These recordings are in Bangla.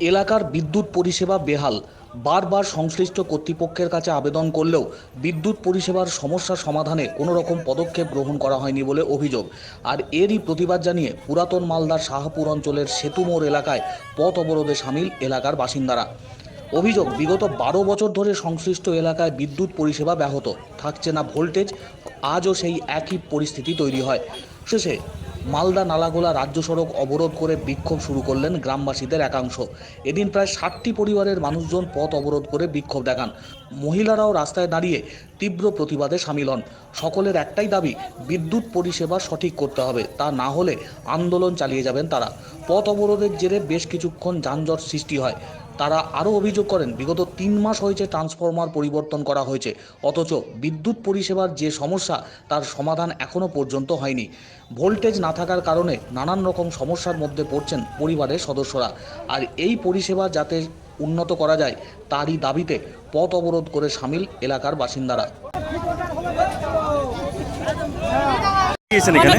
এলাকার বিদ্যুৎ পরিষেবা বেহাল। বারবার সংশ্লিষ্ট কর্তৃপক্ষের কাছে আবেদন করলেও বিদ্যুৎ পরিষেবার সমস্যা সমাধানে কোনো রকম পদক্ষেপ গ্রহণ করা হয়নি বলে অভিযোগ। আর এরই প্রতিবাদ জানিয়ে পুরাতন মালদার শাহপুর অঞ্চলের সেতুমোড় এলাকায় পথ অবরোধে সামিল এলাকার বাসিন্দারা। অভিযোগ, বিগত বারো বছর ধরে সংশ্লিষ্ট এলাকায় বিদ্যুৎ পরিষেবা ব্যাহত। থাকছে না ভোল্টেজ আজও সেই একই পরিস্থিতি তৈরি হয়। শেষে মালদা নালাগোলা রাজ্য সড়ক অবরোধ করে বিক্ষোভ শুরু করলেন গ্রামবাসীদের একাংশ। এদিন প্রায় ষাটটি পরিবারের মানুষজন পথ অবরোধ করে বিক্ষোভ দেখান। মহিলারাও রাস্তায় দাঁড়িয়ে তীব্র প্রতিবাদে সামিল হন। সকলের একটাই দাবি, বিদ্যুৎ পরিষেবা সঠিক করতে হবে। তা না হলে আন্দোলন চালিয়ে যাবেন তারা। পথ অবরোধের জেরে বেশ কিছুক্ষণ যানজট সৃষ্টি হয়। তারা আরও অভিযোগ করেন, বিগত তিন মাস হয়েছে ট্রান্সফরমার পরিবর্তন করা হয়েছে, অথচ বিদ্যুৎ পরিষেবার যে সমস্যা, তার সমাধান এখনও পর্যন্ত হয়নি। ভোল্টেজ না থাকার কারণে নানান রকম সমস্যার মধ্যে পড়ছেন পরিবারের সদস্যরা। আর এই পরিষেবা যাতে উন্নত করা যায়, তারই দাবিতে পথ অবরোধ করে সামিল এলাকার বাসিন্দারা। গিয়েছেন এখানে?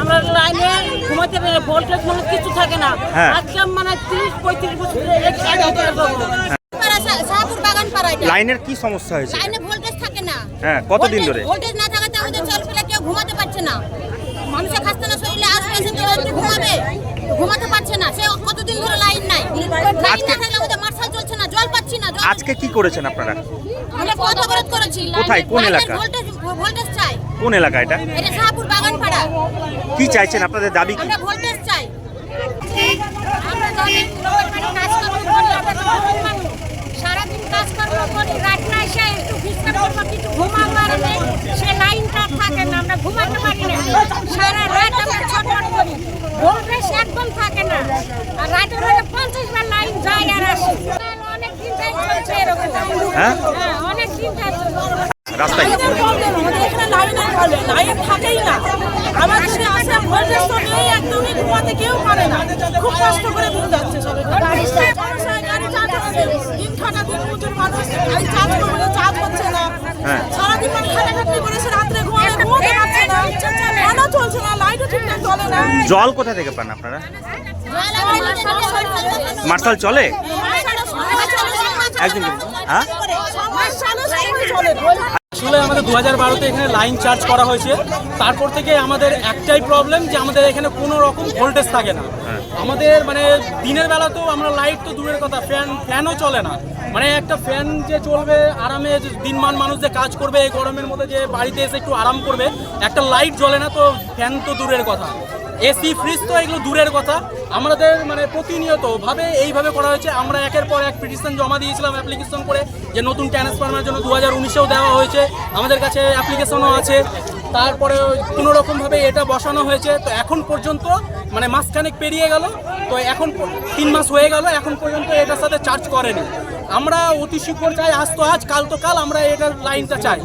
আমরা লাইনে ঘুমাতে পেরে ভোল্টেজ মানে কিছু থাকে না। হ্যাঁ। আজকে মানে তিরিশ পঁয়ত্রিশ বছর। লাইনের কি সমস্যা হয়েছে? লাইনে ভোল্টেজ থাকে না। হ্যাঁ, কতদিন ধরে? ভোল্টেজ না থাকাতে আমাদের কেউ ঘুমাতে পারছে না। মানুষের খাস্তা না শরীরে আসবে সে তো একটু ঘুমাবে ঘুমাতে পারছে না। সে কতদিন ধরে লাইন নাই? লাইন না আজকে- থাকলে আমাদের মার্শাল চলছে না জল পাচ্ছি না আজকে কি করেছেন আপনারা? আমরা কত অবরোধ করেছি। কোথায়? কোন এলাকা? ভোল্টেজ ভোল্টেজ চাই। কোন এলাকা এটা? কি চাইছেন? আপনাদের দাবি কি? আমরা ভোল্টেজ চাই। আমরা জানি কাজকর্ম করি আমরা তো গরিব মানুষ। সারাদিন কাজকর্ম করি রাত না এসে একটু বিশ্রাম করব কিছু ঘুমাবার নেই সে লাইনটা থাকে না আমরা ঘুমাতে পারি না। সারা রাত আমরা ছটফট করি। ভোল্টেজ একদম থাকে না। আর রাতের বেলা পঞ্চাশ বার লাইন যায় আর আসে। অনেক দিন যাই চলছে এরকম। হ্যাঁ? হ্যাঁ অনেক দিন যাই রাস্তায় আমাদের problem, আমাদের এখানে লাইনের problem, লাইন থাকেই না। আমাদের ভোল্টেজ তো নেই একদমই ঘুমাতে কেউ পারে না। খুব কষ্ট করে দিন যাচ্ছে। সবাই গাড়ি দিন খাটা দিন মজুর মানুষ গাড়ি চার্জ করবে চার্জ হচ্ছে না। হ্যাঁ। সারাদিন মানে খাটাখাটনি করে রাত্রে ঘুমাবে ঘুমাতে পারছে না। ফ্যানও চলছে না লাইটও ঠিকঠাক চলে না। জল কোথা থেকে পান আপনারা? মার্শাল চলে? একদিন হ্যাঁ? আসলে আমাদের দু হাজার বারোতে এখানে লাইন চার্জ করা হয়েছে। তারপর থেকে আমাদের একটাই প্রবলেম যে আমাদের এখানে কোনো রকম ভোল্টেজ থাকে না। আমাদের মানে দিনের বেলা তো আমরা লাইট তো দূরের কথা ফ্যান ফ্যানও চলে না। মানে একটা ফ্যান যে চলবে আরামে দিনমান মানুষ যে কাজ করবে, এই গরমের মধ্যে যে বাড়িতে এসে একটু আরাম করবে, একটা লাইট জ্বলে না তো ফ্যান তো দূরের কথা। এসি ফ্রিজ তো এগুলো দূরের কথা। আমাদের মানে প্রতিনিয়ত ভাবে এইভাবে করা হয়েছে। আমরা একের পর এক পিটিশন জমা দিয়েছিলাম অ্যাপ্লিকেশন করে যে নতুন ট্রান্সফরমার জন্য দু হাজার উনিশেও দেওয়া হয়েছে। আমাদের কাছে অ্যাপ্লিকেশনও আছে। তারপরে কোনো রকমভাবে এটা বসানো হয়েছে। তো এখন পর্যন্ত মানে মাসখানেক পেরিয়ে গেল। তো এখন তিন মাস হয়ে গেল। এখন পর্যন্ত এটার সাথে চার্জ করেনি। আমরা অতি শীঘ্র চাই। আজ তো আজ, কাল তো কাল। আমরা এটার লাইনটা চাই।